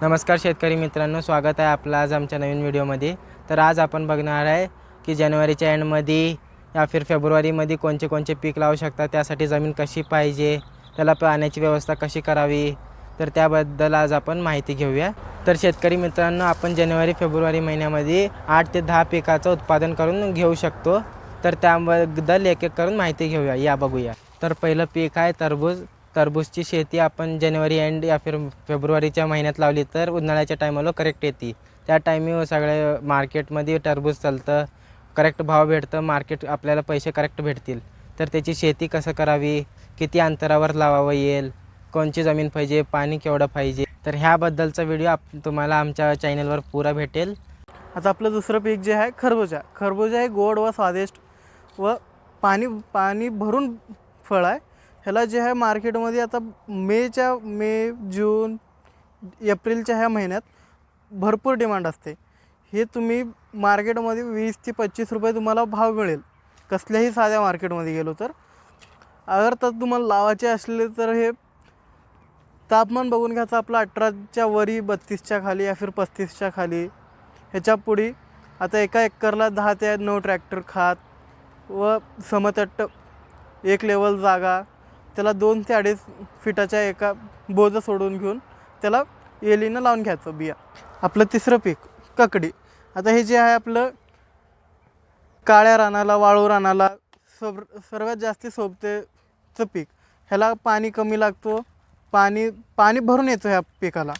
नमस्कार शेतकरी मित्रांनो स्वागत आहे आपलं आज आमच्या नवीन व्हिडिओमध्ये. तर आज आपण बघणार आहे की जानेवारीच्या एंडमध्ये या फिर फेब्रुवारीमध्ये कोणते कोणते पीक लावू शकतात त्यासाठी जमीन कशी पाहिजे त्याला पाण्याची व्यवस्था कशी करावी तर त्याबद्दल आज आपण माहिती घेऊया. तर शेतकरी मित्रांनो आपण जानेवारी फेब्रुवारी महिन्यामध्ये आठ ते दहा पिकाचं उत्पादन करून घेऊ शकतो. तर त्याबद्दल एक एक करून माहिती घेऊया या बघूया. तर पहिलं पीक आहे टरबूज. टरबूजची शेती आपण जानेवारी एंड या फिर फेब्रुवारीच्या महिन्यात लावली तर उन्हाळ्याच्या टायमाला करेक्ट येते. त्या टायमी सगळे मार्केटमध्ये टरबूज चालतं. करेक्ट भाव भेटतं मार्केट आपल्याला पैसे करेक्ट भेटतील. तर त्याची शेती कसं करावी? किती अंतरावर लावावं येईल? कोणची जमीन पाहिजे? पाणी केवढं पाहिजे? तर ह्याबद्दलचा व्हिडिओ आप तुम्हाला आमच्या चॅनलवर पुरा भेटेल. आता आपलं दुसरं पीक जे आहे खरबूजा. खरबूजा हे गोड व स्वादिष्ट व पाणी पाणी भरून फळ आहे. ह्याला जे आहे मार्केटमध्ये आता मेच्या मे जून एप्रिलच्या ह्या महिन्यात भरपूर डिमांड असते. हे तुम्ही मार्केटमध्ये वीस ते पच्चीस रुपये तुम्हाला भाव मिळेल. कसल्याही साध्या मार्केटमध्ये गेलो तर. अगर तर तुम्हाला लावायचे असले तर हे तापमान बघून घ्यायचं आपलं अठराच्या वरी बत्तीसच्या खाली या फिर पस्तीसच्या खाली. ह्याच्या पुढे आता एका एकरला दहा ते नऊ ट्रॅक्टर खात व समतट्ट एक लेवल जागा त्याला दोन ते अडीच फिटाच्या एका बोजं सोडून घेऊन त्याला एलीनं लावून घ्यायचं बिया. आपलं तिसरं पीक ककडी. आता हे जे आहे आपलं काळ्या रानाला वाळू रानाला सब सर्वात जास्ती सोबतेचं पीक. ह्याला पाणी कमी लागतो पाणी पाणी भरून येतो ह्या पिकाला.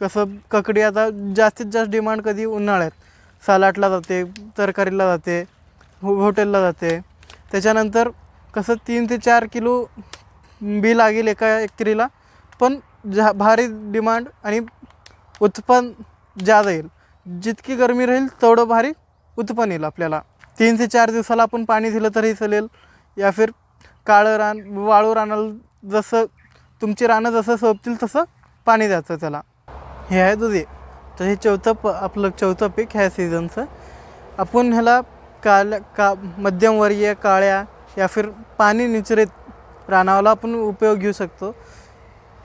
कसं ककडी आता जास्तीत जास्त डिमांड कधी उन्हाळ्यात. सलाडला जाते तरकारीला जाते हो हॉटेलला जाते. त्याच्यानंतर कसं तीन ते चार किलो बी लागेल एका एकरीला. पण जा भारी डिमांड आणि उत्पन्न जादा येईल. जितकी गरमी राहील तेवढं भारी उत्पन्न येईल आपल्याला. तीन ते चार दिवसाला आपण पाणी दिलं तरी चालेल. या फिर काळं रान वाळू रानाला जसं तुमची रानं जसं सोपतील तसं पाणी द्यायचं त्याला. हे आहे दुधी. तर हे चौथं प आपलं चौथं पीक ह्या सीझनचं आपण ह्याला काल्या का मध्यमवर्गीय काळ्या या फिर पाणी निचरित रानावाला आपण उपयोग घेऊ शकतो.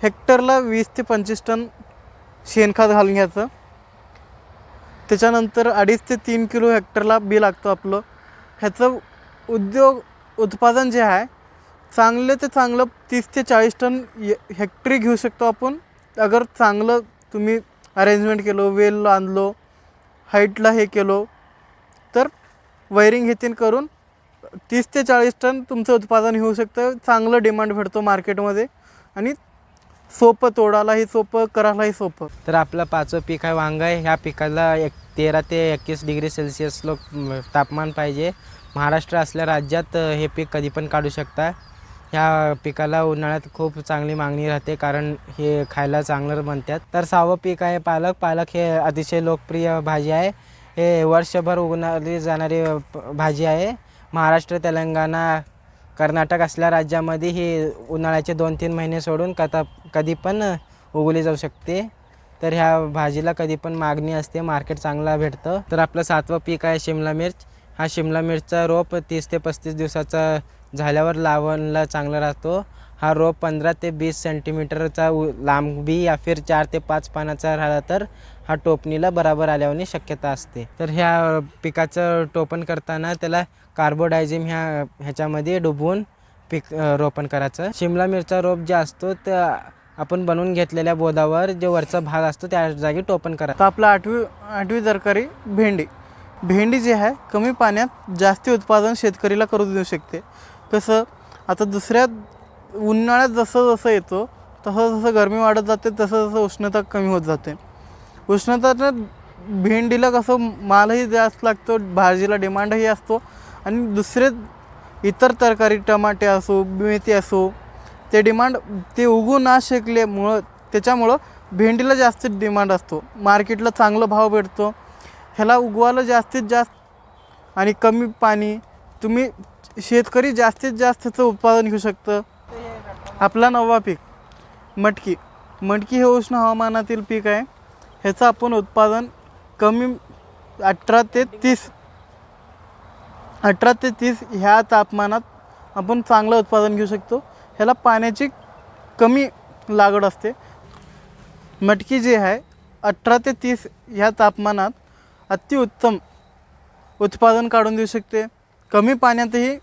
हेक्टरला वीस ते पंचवीस टन शेणखत घालून घ्यायचं. त्याच्यानंतर अडीच ते तीन किलो हेक्टरला बी लागतो आपलं. ह्याचं उद्योग उत्पादन जे आहे चांगलं ते चांगलं तीस ते चाळीस टन हेक्टरी घेऊ शकतो आपण. अगर चांगलं तुम्ही अरेंजमेंट केलो वेल आणलो हाईटला हे केलो तर वायरिंग हे तीन करून तीस ते चाळीस टन तुमचं उत्पादन होऊ शकतं. चांगलं डिमांड भेटतो मार्केटमध्ये आणि सोपं तोडायलाही सोपं करायलाही सोपं. तर आपलं पाचवं पीक आहे वांग आहे. ह्या पिकाला एक तेरा ते एकवीस डिग्री सेल्सिअस लोक तापमान पाहिजे. महाराष्ट्र असल्या राज्यात हे पीक कधी पण काढू शकता. ह्या पिकाला उन्हाळ्यात खूप चांगली मागणी राहते कारण हे खायला चांगलं बनतात. तर सहावं पीक आहे पालक. पालक हे अतिशय लोकप्रिय भाजी आहे. हे वर्षभर उगणारी जाणारी भाजी आहे. महाराष्ट्र तेलंगणा कर्नाटक असल्या राज्यामध्ये ही उन्हाळ्याचे दोन तीन महिने सोडून कथा कधी पण उगवली जाऊ शकते. तर ह्या भाजीला कधी पण मागणी असते मार्केट चांगला भेटतं. तर आपलं सातवं पीक आहे शिमला मिर्च. हा शिमला मिरचा रोप तीस ते पस्तीस दिवसाचा झाल्यावर लावणला चांगला राहतो. हा रोप पंधरा ते वीस सेंटीमीटरचा उ लांबी या फिर चार ते पाच पानाचा राहिला तर हा टोपणीला बराबर आल्यावर शक्यता असते. तर ह्या पिकाचं टोपण करताना त्याला कार्बोडायझिम ह्या ह्याच्यामध्ये डुबवून पीक रोपण करायचं. शिमला मिरचा रोप जे असतो त्या आपण बनवून घेतलेल्या बोदावर जे वरचा भाग असतो त्या जागी टोपण करा. तर आपलं आठवी आठवी दरकारी भेंडी. भेंडी जी आहे कमी पाण्यात जास्ती उत्पादन शेतकरीला करू देऊ शकते. कसं आता दुसऱ्या उन्हाळ्यात जसं जसं येतो तसं जसं गरमी वाढत जाते तसं जसं उष्णता कमी होत जाते. उष्णतानं भेंडीला कसं मालही जास्त लागतो भाजीला डिमांडही असतो आणि दुसरे इतर तरकारी टमाटे असो मेथी असो ते डिमांड ते उगू ना शकल्यामुळं त्याच्यामुळं भेंडीला जास्त डिमांड असतो. मार्केटला चांगला भाव भेटतो. ह्याला उगवायला जास्तीत जास्त आणि कमी पाणी तुम्ही शेतकरी जास्तीत जास्त त्याचं उत्पादन घेऊ शकतं. आपला नववा पीक मटकी. मटकी हे उष्ण हवामानातील पीक आहे. ह्याचं आपण उत्पादन कमी अठरा ते तीस अठरा ते तीस ह्या तापमानात आपण चांगलं उत्पादन घेऊ शकतो. ह्याला पाण्याची कमी लागड असते. मटकी जी आहे अठरा ते तीस ह्या तापमानात अतिउत्तम उत्पादन काढून देऊ शकते. कमी पाण्यातही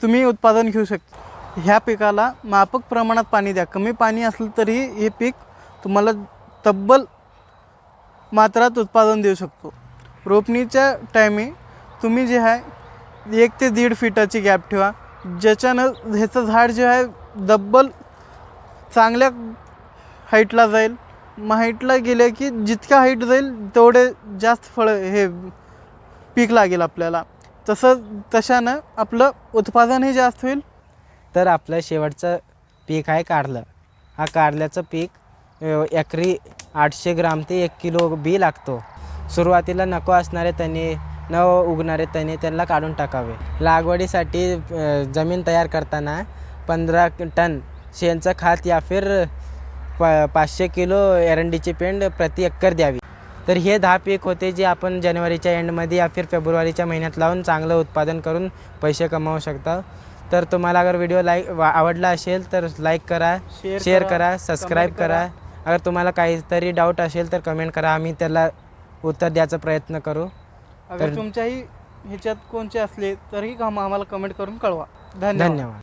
तुम्ही उत्पादन घेऊ शकता. ह्या पिकाला मापक प्रमाणात पाणी द्या. कमी पाणी असलं तरी हे पीक तुम्हाला तब्बल मात्रात उत्पादन देऊ शकतो. रोपणीच्या टायमी तुम्ही जे आहे एक ते दीड फिटाची गॅप ठेवा. ज्याच्यानं ह्याचं झाड जे आहे दब्बल चांगल्या हाईटला जाईल. मग हाईटला गेले की जितक्या हाईट जाईल तेवढे जास्त फळं हे पीक लागेल आपल्याला. तसं तशानं आपलं उत्पादनही जास्त होईल. तर आपलं शेवटचं पीक आहे कारलं. हा कारल्याचं पीक एकरी आठशे ग्राम ते एक किलो बी लागतो. सुरुवातीला नको असणारे तणे न उगणारे तणे त्यांना काढून टाकावे. लागवडीसाठी जमीन तयार करताना पंधरा टन शेणचं खात या फिर प पाचशे किलो एरंडीची पेंड प्रति एकर द्यावी. तर हे दहा पीक होते जे आपण जानेवारीच्या एंडमध्ये या फिर फेब्रुवारीच्या महिन्यात लावून चांगलं उत्पादन करून पैसे कमावू शकता. तर तुम्हाला अगर व्हिडिओ लाईक आवडला असेल तर लाईक करा शेअर शेअर करा, करा सबस्क्राईब करा. अगर तुम्हाला काहीतरी डाऊट असेल तर कमेंट करा. आम्ही त्याला उत्तर द्यायचा प्रयत्न करू. अगर तर- तुमच्याही ह्याच्यात कोणचे असले तरीही आम्हाला कमेंट करून कळवा. धन्यवाद. धन्यवाद.